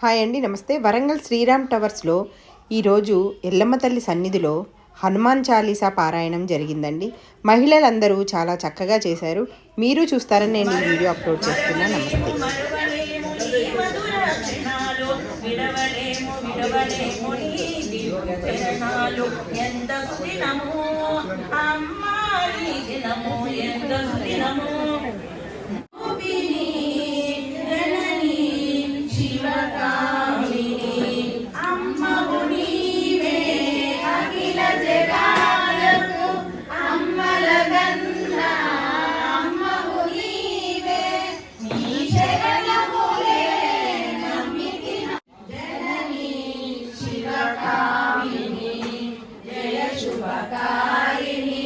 Hi అండి నమస్తే. వరంగల్ శ్రీరామ్ టవర్స్లో ఈరోజు ఎల్లమ్మ తల్లి సన్నిధిలో హనుమాన్ చాలీసా పారాయణం జరిగిందండి. మహిళలందరూ చాలా చక్కగా చేశారు. మీరు చూస్తారని నేను ఈ వీడియో అప్లోడ్ చేస్తున్నా నమస్తే. ఎంత నమో సర్వకారిణి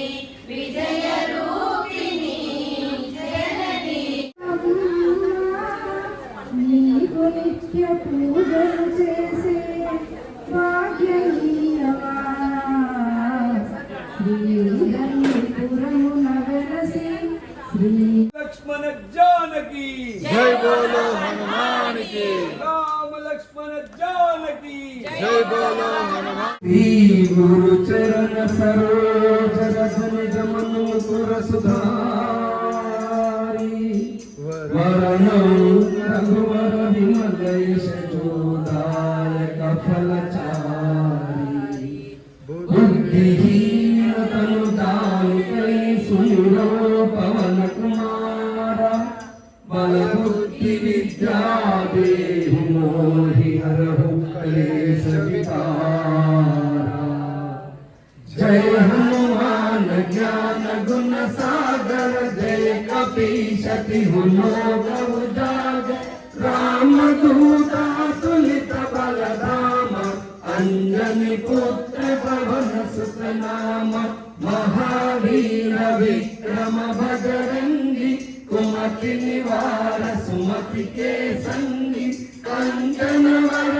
విజయ రూపిణి జనని జానకి. జయ బోలో. गुरु चरण सरोज रस निज मनु सुर सुधारी जय हनुमान, ज्ञान गुण सागर, जय कपीशति लोक उजागर राम दूता तुलित बल धाम। अंजनी पुत्र पवन सुत नाम। महावीर विक्रम भजरंगी कुमति निवार, सुमति के संगी। कंचन वरण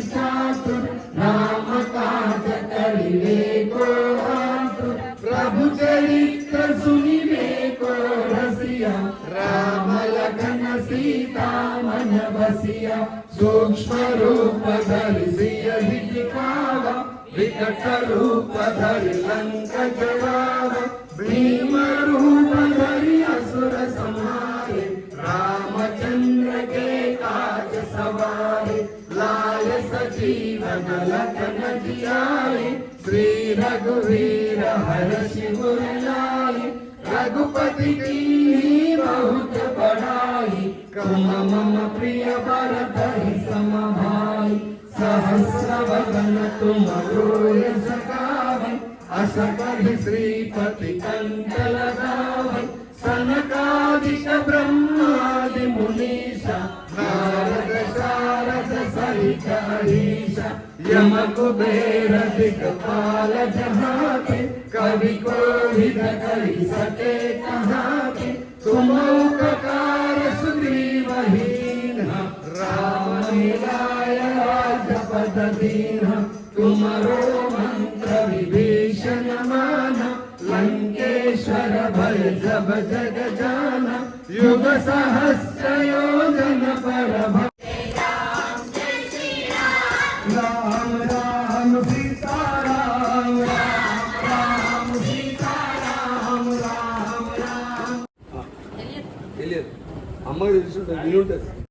बसिया सूक्ष्म रूप धरि सिय दिखावा विकट रूप धरि लंक जवावा भीम रूप धरि असुर संहारे रामचंद्र के काज सवारे लाल सजीवन लखन जियाए श्री रघुवीर हर शिव लाए रघुपति की मम प्रिय भरत ही सम भाई तुम रोय सकावे अस कहि श्रीपति कंठ लगावे सनकादिक ब्रह्मादि मुनीषा नारद शारद सहित अहिषा यम कुबेर दिक्पाल जहाते कवि कोविद कहि सके कहाते तुम राजपद दीना तुमरो मंत्र विभीषण माना लंकेश्वर भय जब जग जाना युग सहस्र योजन पर राम राम सीता राम राम राम सीता राम राम राम తెలియదు అమ్మకి తెలిసి ఉంటుంది విని ఉంటుంది